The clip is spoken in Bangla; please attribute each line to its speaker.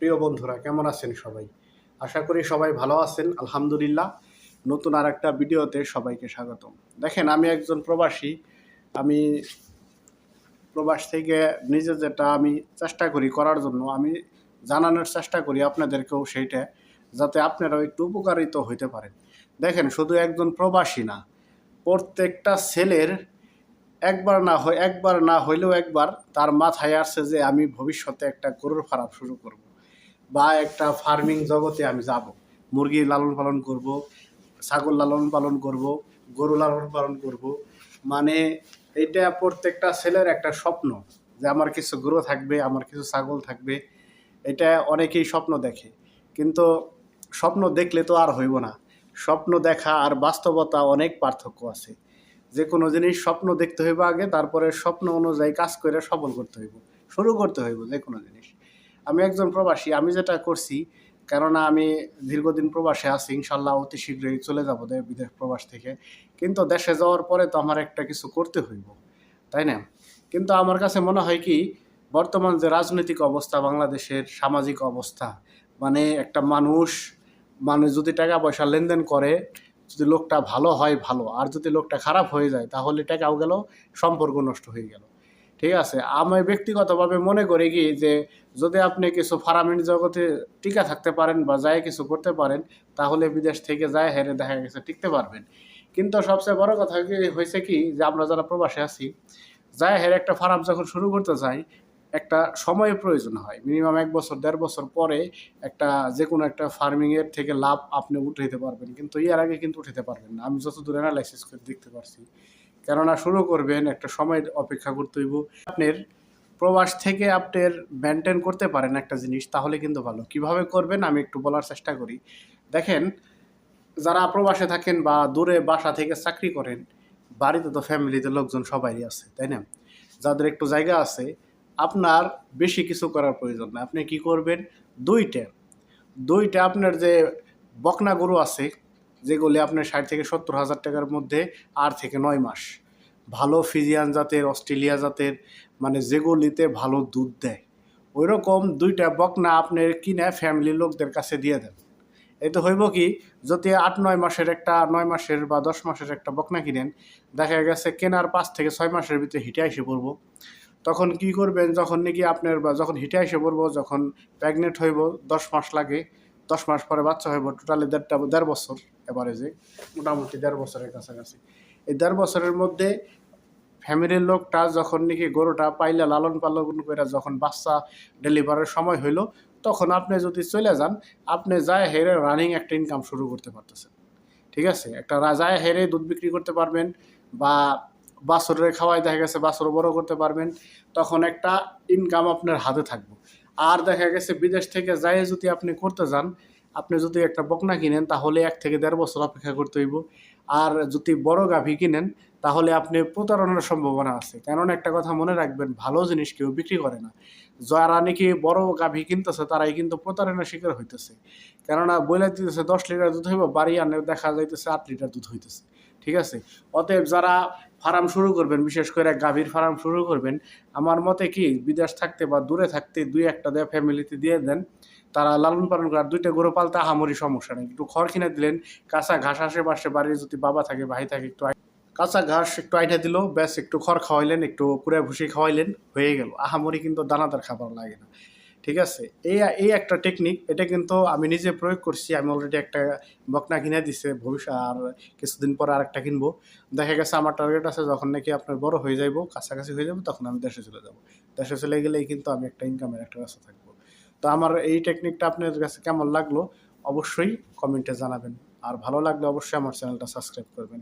Speaker 1: প্রিয় বন্ধুরা, কেমন আছেন সবাই? আশা করি সবাই ভালো আছেন, আলহামদুলিল্লাহ। নতুন আর একটা ভিডিওতে সবাইকে স্বাগতম। দেখেন, আমি একজন প্রবাসী। আমি প্রবাস থেকে নিজে যেটা আমি চেষ্টা করি করার জন্য, আমি জানানোর চেষ্টা করি আপনাদেরকেও সেইটা, যাতে আপনারাও একটু উপকারিত হইতে পারেন। দেখেন, শুধু একজন প্রবাসী না, প্রত্যেকটা ছেলের একবার না হয়, একবার না হইলেও একবার তার মাথায় আসছে যে আমি ভবিষ্যতে একটা গরুর ফার্ম শুরু করব। বা একটা ফার্মিং জগতে আমি যাব। মুরগি লালন পালন করব, ছাগল লালন পালন করব, গরু লালন পালন করব। মানে এটা প্রত্যেকটা ছেলের একটা স্বপ্ন যে আমার কিছু গরু থাকবে, আমার কিছু ছাগল থাকবে। এটা অনেকেই স্বপ্ন দেখে। কিন্তু স্বপ্ন দেখলে তো আর হইব না। স্বপ্ন দেখা আর বাস্তবতা অনেক পার্থক্য আছে। যে কোনো জিনিস স্বপ্ন দেখতে হইব আগে, তারপরে স্বপ্ন অনুযায়ী কাজ করে সফল করতে হইব, শুরু করতে হইব যে কোনো জিনিস। আমি একজন প্রবাসী, আমি যেটা করছি, কেননা আমি দীর্ঘদিন প্রবাসে আছি, ইনশাল্লাহ অতি শীঘ্রই চলে যাব বিদেশ প্রবাস থেকে। কিন্তু দেশে যাওয়ার পরে তো আমার একটা কিছু করতে হইব, তাই না? কিন্তু আমার কাছে মনে হয় কি, বর্তমান যে রাজনৈতিক অবস্থা, বাংলাদেশের সামাজিক অবস্থা মানে একটা মানুষ মানে যদি টাকা পয়সা লেনদেন করে, যদি লোকটা ভালো হয়, ভালো। আর যদি লোকটা খারাপ হয়ে যায়, তাহলে টাকাও গেল, সম্পর্ক নষ্ট হয়ে গেল। ঠিক আছে? আমি ব্যক্তিগতভাবে মনে করি কি যে, যদি আপনি কিছু ফার্মিং জগতে টিকা থাকতে পারেন বা যায় কিছু করতে পারেন, তাহলে বিদেশ থেকে যায় হেরে দেখা গেছে, টিকতে পারবেন। কিন্তু সবচেয়ে বড় কথা কি হয়েছে কি যে, আমরা যারা প্রবাসে আছি, যায় হেরে একটা ফার্ম যখন শুরু করতে যাই, একটা সময়ের প্রয়োজন হয়। মিনিমাম এক বছর, দেড় বছর পরে একটা যে কোনো একটা ফার্মিংয়ের থেকে লাভ আপনি উঠাইতে পারবেন। কিন্তু এর আগে কিন্তু উঠাতে পারবেন না। আমি যতদূর অ্যানালাইসিস করে দেখতে পারছি। কেননা শুরু করবেন, একটা সময় অপেক্ষা করতে হইব। আপনার প্রবাস থেকে আপনার মেনটেন করতে পারেন একটা জিনিস, তাহলে কিন্তু ভালো। কীভাবে করবেন আমি একটু বলার চেষ্টা করি। দেখেন, যারা প্রবাসে থাকেন বা দূরে বাসা থেকে চাকরি করেন, বাড়িতে তো ফ্যামিলিতে লোকজন সবাই আছে, তাই না? যাদের একটু জায়গা আছে, আপনার বেশি কিছু করার প্রয়োজন না। আপনি কি করবেন? দুইটা। দুইটা আপনার যে বকনা গরু আছে যেগুলি আপনার ষাট থেকে সত্তর হাজার টাকার মধ্যে আট থেকে নয় মাস। ভালো ফিজিয়ান জাতের, অস্ট্রেলিয়া জাতের মানে যেগুলিতে ভালো দুধ দেয়। ওই রকম দুইটা বকনা আপনার কিনে ফ্যামিলির লোকদের কাছে দিয়ে দেন। এতে হইব কি, যদি আট, নয় মাসের একটা, নয় মাসের বা দশ মাসের একটা বকনা কিনেন, দেখা গেছে কেনার পাঁচ থেকে ছয় মাসের ভিতরে হিটে এসে পড়ব। তখন কি করবেন, যখন নাকি আপনার বা যখন হিটে এসে পড়ব, যখন প্রেগনেন্ট হইব, দশ মাস লাগে, দশ মাস পরে বাচ্চা হইব টোটালি দেড়টা, দেড় বছর। এভারেজে, মোটামুটি দেড় বছরের কাছাকাছি। এই দেড় বছরের মধ্যে ফ্যামিলির লোকটা যখন নাকি গরুটা পাইলে, লালন পালন করে যখন বাচ্চা ডেলিভারের সময় হইল, তখন আপনি যদি চলে যান, আপনি যায় হেরে রানিং একটা ইনকাম শুরু করতে পারতেছেন। ঠিক আছে? একটা রাজায় হেরে দুধ বিক্রি করতে পারবেন বা বাছরের খাওয়াই দেখা গেছে বাছর বড় করতে পারবেন, তখন একটা ইনকাম আপনার হাতে থাকবে। আর দেখা গেছে বিদেশ থেকে যাই যদি আপনি করতে যান আপনি যদি একটা বকনা কিনেন, তাহলে এক থেকে দেড় বছর অপেক্ষা করতে হইব। আর যদি বড় গাভী কিনেন, তাহলে আপনি প্রতারণার সম্ভাবনা আছে। কারণ একটা কথা মনে রাখবেন, ভালো জিনিস কেউ বিক্রি করে না। যারা নাকি বড় গাভী কিনতেছে, তারাই কিন্তু প্রতারণার শিকার হইতেছে। কেননা বইলে দিতেছে, দশ লিটার দুধ হইব, বাড়ি আনে দেখা যাইতেছে আট লিটার দুধ হইতেছে। ঠিক আছে? অতএব যারা ফার্ম শুরু করবেন, বিশেষ করে গাভীর ফার্ম শুরু করবেন, আমার মতে কি, বিদেশ থাকতে বা দূরে থাকতে দুই একটা দেয় ফ্যামিলিতে দিয়ে দেন। তারা লালন পালন করার দুইটা গরু পালতে আহামরি সমস্যা নেই। একটু খড় কিনে দিলেন, কাঁচা ঘাস আশেপাশে বাড়ির যদি বাবা থাকে, ভাই থাকে, একটু কাঁচা ঘাস একটু আইটা দিল, ব্যাস একটু খড় খাওয়াইলেন, একটু কুড়ে ভুসি খাওয়াইলেন, হয়ে গেল। আহামরি কিন্তু দানাদার খাবার লাগে না। ঠিক আছে? এই এই একটা টেকনিক এটা কিন্তু আমি নিজে প্রয়োগ করছি, আমি অলরেডি একটা বকনা কিনে দিছে, ভবিষ্যৎ আর কিছুদিন পর আর একটা কিনবো। দেখা গেছে আমার টার্গেট আছে, যখন নাকি আপনার বড় হয়ে যাইব, কাছাকাছি হয়ে যাব তখন আমি দেশে চলে যাব। দেশে চলে গেলেই কিন্তু আমি একটা ইনকামের একটা রাস্তা থাকব। তো আমার এই টেকনিকটা আপনার কাছে কেমন লাগল? অবশ্যই কমেন্টে জানাবেন। আর ভালো লাগলে অবশ্যই আমার চ্যানেলটা সাবস্ক্রাইব করবেন।